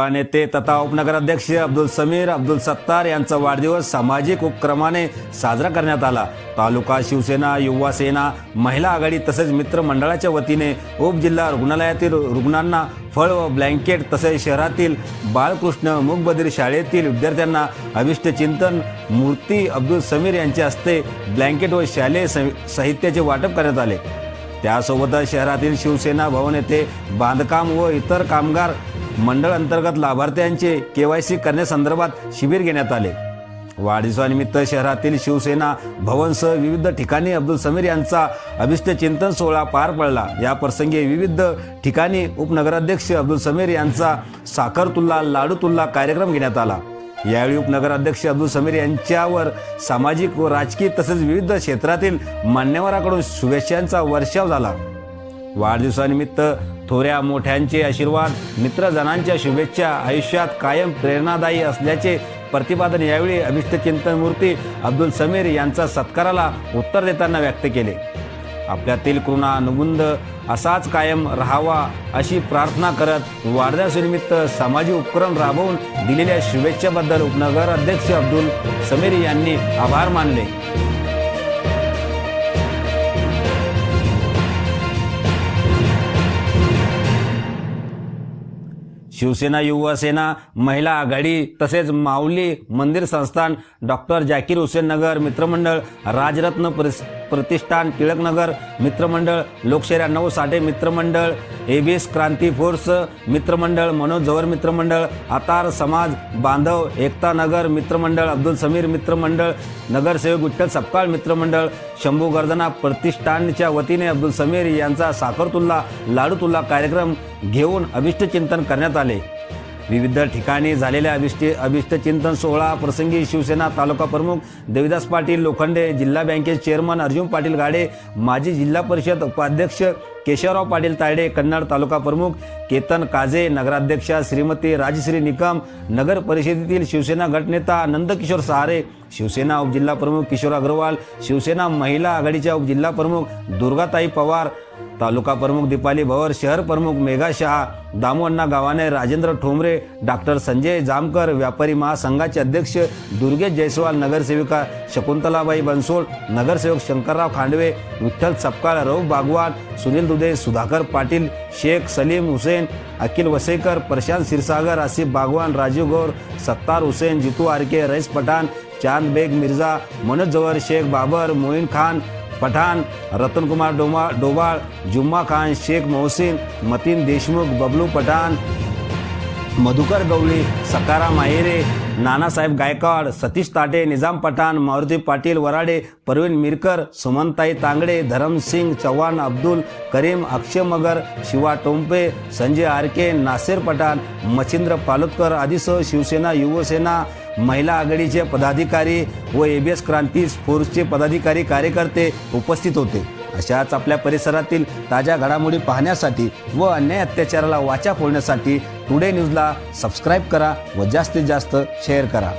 युवा नेते तथा उपनगराध्यक्ष अब्दुल समीर अब्दुल सत्तार यांचा वाढदिवस सामाजिक उपक्रमाने साजरा करण्यात आला. तालुका शिवसेना युवा सेना महिला आघाडी तसेच मित्र मंडळाच्या वतीने उपजिल्हा रुग्णालयातील रुग्णांना फळ व ब्लँकेट तसेच शहरातील बाळकृष्ण मूकबधीर शाळेतील विद्यार्थ्यांना अभिष्ट चिंतन मूर्ती अब्दुल समीर यांच्या हस्ते ब्लँकेट व शालेय स- साहित्याचे वाटप करण्यात आले. त्यासोबतच शहरातील शिवसेना भवन येथे बांधकाम व इतर कामगार मंडळ अंतर्गत लाभार्थ्यांचे के वाय सी करण्यासंदर्भात शिबिर घेण्यात आले. वाढदिवसानिमित्त शहरातील शिवसेना भवनसह विविध ठिकाणी अब्दुल समीर यांचा अभिष्ट चिंतन सोहळा पार पडला. या प्रसंगी विविध ठिकाणी उपनगराध्यक्ष अब्दुल समीर यांचा साखरतुल्ला लाडूतुल्ला कार्यक्रम घेण्यात आला. यावेळी उपनगराध्यक्ष अब्दुल समीर यांच्यावर सामाजिक व राजकीय तसेच विविध क्षेत्रातील मान्यवराकडून शुभेच्छांचा वर्षाव झाला. वाढदिवसानिमित्त थोऱ्या मोठ्यांचे आशीर्वाद मित्रजनांच्या शुभेच्छा आयुष्यात कायम प्रेरणादायी असल्याचे प्रतिपादन यावेळी अभिष्टचिंतन मूर्ती अब्दुल समीर यांचा सत्काराला उत्तर देताना व्यक्त केले. आपल्यातील कृणा अनुबंध असाच कायम राहावा अशी प्रार्थना करत वाढदिवसानिमित्त सामाजिक उपक्रम राबवून दिलेल्या शुभेच्छाबद्दल उपनगर अध्यक्ष अब्दुल समीर यांनी आभार मानले. शिवसेना युवासेना महिला आघाडी तसेच माऊली मंदिर संस्थान डॉक्टर जाकीर हुसेन नगर मित्रमंडळ राजरत्न परिस- प्रतिष्ठान टिळकनगर मित्रमंडळ लोकशाही नऊ साठे मित्रमंडळ एबीएस क्रांती फोर्स मित्रमंडळ मनोज जवळ मित्रमंडळ आतार समाज बांधव एकता नगर मित्रमंडळ अब्दुल समीर मित्रमंडळ नगरसेवक विठ्ठल सपकाळ मित्रमंडळ शंभू गर्जना प्रतिष्ठानच्या वतीने अब्दुल समीर यांचा साखरतुल्ला लाडूतुल्ला कार्यक्रम घेऊन अभिष्टचिंतन करण्यात आले. विविध ठिकाणी झालेल्या अभिष्ट अभिष्टचिंतन सोहळा प्रसंगी शिवसेना तालुका प्रमुख देविदास पाटील लोखंडे जिल्हा बँकेचे चेअरमन अर्जुन पाटील गाडे माजी जिल्हा परिषद उपाध्यक्ष केशवराव पाटील तायडे कन्नड तालुका प्रमुख केतन काझे नगराध्यक्षा श्रीमती राजश्री निकम नगर परिषदेतील शिवसेना गटनेता नंदकिशोर सहारे शिवसेना उपजिल्हा प्रमुख किशोर अग्रवाल शिवसेना महिला आघाडीच्या उपजिल्हा प्रमुख दुर्गाताई पवार तालुका प्रमुख दीपाली भवर शहर प्रमुख मेघा शहा दामोअण्णा गावाने राजेंद्र ठोंबरे डॉक्टर संजय जामकर व्यापारी महासंघाचे अध्यक्ष दुर्गेश जयस्वाल नगरसेविका शकुंतलाबाई बनसोड नगरसेवक शंकरराव खांडवे विठ्ठल सपकाळ रऊ बागवान सुनील दुधे सुधाकर पाटील शेख सलीम हुसेन अखिल वसेकर प्रशांत क्षीरसागर आसिफ बागवान राजीव गौर सत्तार हुसेन जितू आरके रईस पठाण चांद बेग मिर्झा मनोज जवर शेख बाबर मोईन खान पठाण रतनकुमार डोमा डोबाळ जुम्मा खान शेख मोहसिन मतीन देशमुख बबलू पठाण मधुकर गवळी सकाराम माहेरे नानासाहेब गायकवाड सतीश ताटे निजाम पठाण मारुती पाटील वराडे परवीन मिरकर सुमनताई तांगडे धरमसिंग चव्हाण अब्दुल करीम अक्षय मगर शिवा टोंपे संजय आरके नासिर पठाण मच्छिंद्र पालोदकर आदीसह शिवसेना युवसेना महिला आघाडीचे पदाधिकारी व एबीएस क्रांती फोर्सचे पदाधिकारी कार्यकर्ते उपस्थित होते. अशाच आपल्या परिसरातील ताज्या घडामोडी पाहण्यासाठी व अन्याय अत्याचाराला वाचा फोडण्यासाठी टुडे न्यूजला सबस्क्राईब करा व जास्तीत जास्त शेअर करा.